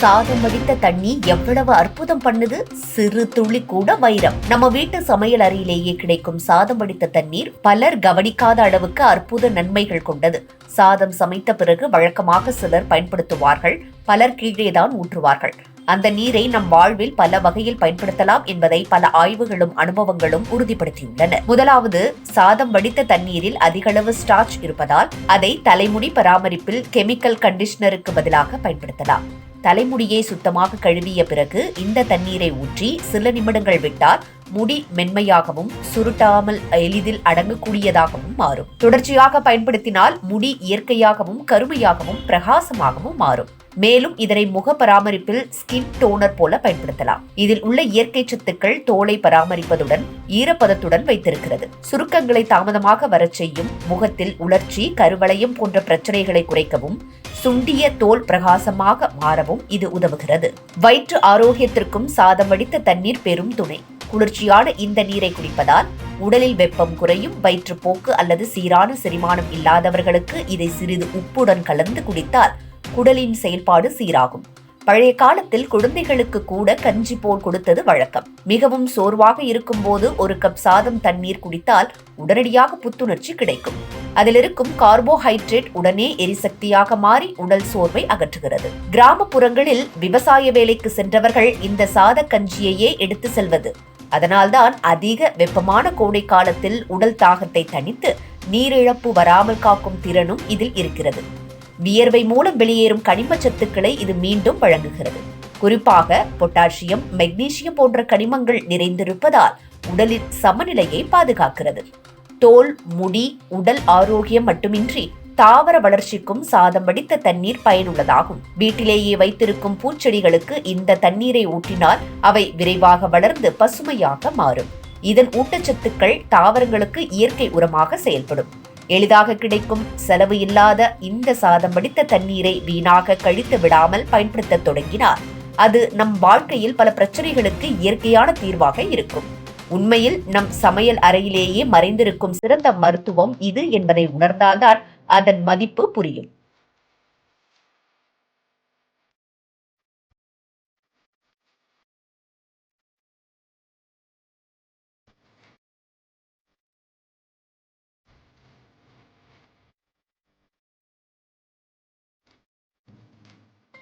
சாதம் வடித்த தண்ணி எவ்வளவு அற்புதம் பண்ணுது? சிறு துளி கூட வைரம். நம்ம வீட்டு சமையல் அறையிலேயே கிடைக்கும் சாதம் வடித்த தண்ணீர் பலர் கவனிக்காத அளவுக்கு அற்புத நன்மைகள் கொண்டது. சாதம் சமைத்த பிறகு வழக்கமாக சிலர் பயன்படுத்துவார்கள். பலர் கீழேதான் ஊற்றுவார்கள். அந்த நீரை நம் வாழ்வில் பல வகையில் பயன்படுத்தலாம் என்பதை பல ஆய்வுகளும் அனுபவங்களும் உறுதிப்படுத்தியுள்ளன. முதலாவது சாதம் வடித்த தண்ணீரில் அதிகளவு ஸ்டார்ச் இருப்பதால் அதை தலைமுடி பராமரிப்பில் கெமிக்கல் கண்டிஷனருக்கு பதிலாக பயன்படுத்தலாம். தலைமுடியை சுத்தமாக கழுவிய பிறகு இந்த தண்ணீரை ஊற்றி சில நிமிடங்கள் விட்டால் முடி மென்மையாகவும் சுருட்டாமல் எளிதில் அடங்கக்கூடியதாகவும் மாறும். தொடர்ச்சியாக பயன்படுத்தினால் முடி இயற்கையாகவும் கருமையாகவும் பிரகாசமாகவும் மாறும். மேலும் இதனை முக பராமரிப்பில் ஸ்கின் டோனர் போல பயன்படுத்தலாம். இதில் உள்ள இயற்கை சத்துக்கள் தோலை பராமரிப்பதுடன் ஈரப்பதத்துடன் வைத்திருக்கிறது. சுருக்கங்களை தாமதமாக வரச் செய்யும் முகத்தில் உலர்ச்சி கருவளையம் போன்ற பிரச்சனைகளை குறைக்கவும் சுண்டிய தோல் பிரகாசமாக மாறவும் இது உதவுகிறது. வயிற்று ஆரோக்கியத்திற்கும் சாதம் வடித்த தண்ணீர் பெரும் துணை. குளிர்ச்சியான இந்த நீரை குடிப்பதால் உடலில் வெப்பம் குறையும் வயிற்றுப்போக்கு அல்லது சீரான செரிமானம் இல்லாதவர்களுக்கு இதை சிறிது உப்புடன் கலந்து குடித்தால் குடலின் செயல்பாடு சீராகும். பழைய காலத்தில் குழந்தைகளுக்கு கூட கஞ்சி போல் கொடுத்தது வழக்கம். மிகவும் சோர்வாக இருக்கும்போது ஒரு கப் சாதம் தண்ணீர் குடித்தால் உடனடியாக புத்துணர்ச்சி கிடைக்கும். அதில் இருக்கும் கார்போஹைட்ரேட் உடனே எரிசக்தியாக மாறி உடல் சோர்வை அகற்றுகிறது. கிராமப்புறங்களில் விவசாய வேலைக்கு சென்றவர்கள் இந்த சாத கஞ்சியையே எடுத்து செல்வது. அதனால்தான் அதிக வெப்பமான கோடை காலத்தில் உடல் தாகத்தை தணித்து நீரிழப்பு வராமல் காக்கும் திறனும் இதில் இருக்கிறது. வியர்வை மூலம் வெளியேறும் கனிம சத்துக்களை இது மீண்டும் வழங்குகிறது. குறிப்பாக பொட்டாசியம் மெக்னீசியம் போன்ற கனிமங்கள் நிறைந்திருப்பதால் உடலின் சமநிலையை பாதுகாக்கிறது. தோல் முடி உடல் ஆரோக்கியம் மட்டுமின்றி தாவர வளர்ச்சிக்கும் சாதம் வடித்த தண்ணீர் பயனுள்ளதாகும். வீட்டிலேயே வைத்திருக்கும் பூச்செடிகளுக்கு இந்த தண்ணீரை ஊற்றினால் அவை விரைவாக வளர்ந்து பசுமையாக மாறும். இதன் ஊட்டச்சத்துக்கள் தாவரங்களுக்கு இயற்கை உரமாக செயல்படும். எளிதாக கிடைக்கும் செலவு இல்லாத இந்த சாதம் வடித்த தண்ணீரை வீணாக கழித்து விடாமல் பயன்படுத்த தொடங்கினார். அது நம் வாழ்க்கையில் பல பிரச்சனைகளுக்கு இயற்கையான தீர்வாக இருக்கும். உண்மையில் நம் சமையல் அறையிலேயே மறைந்திருக்கும் சிறந்த மருத்துவம் இது என்பதை உணர்ந்தால்தான் அதன் மதிப்பு புரியும்.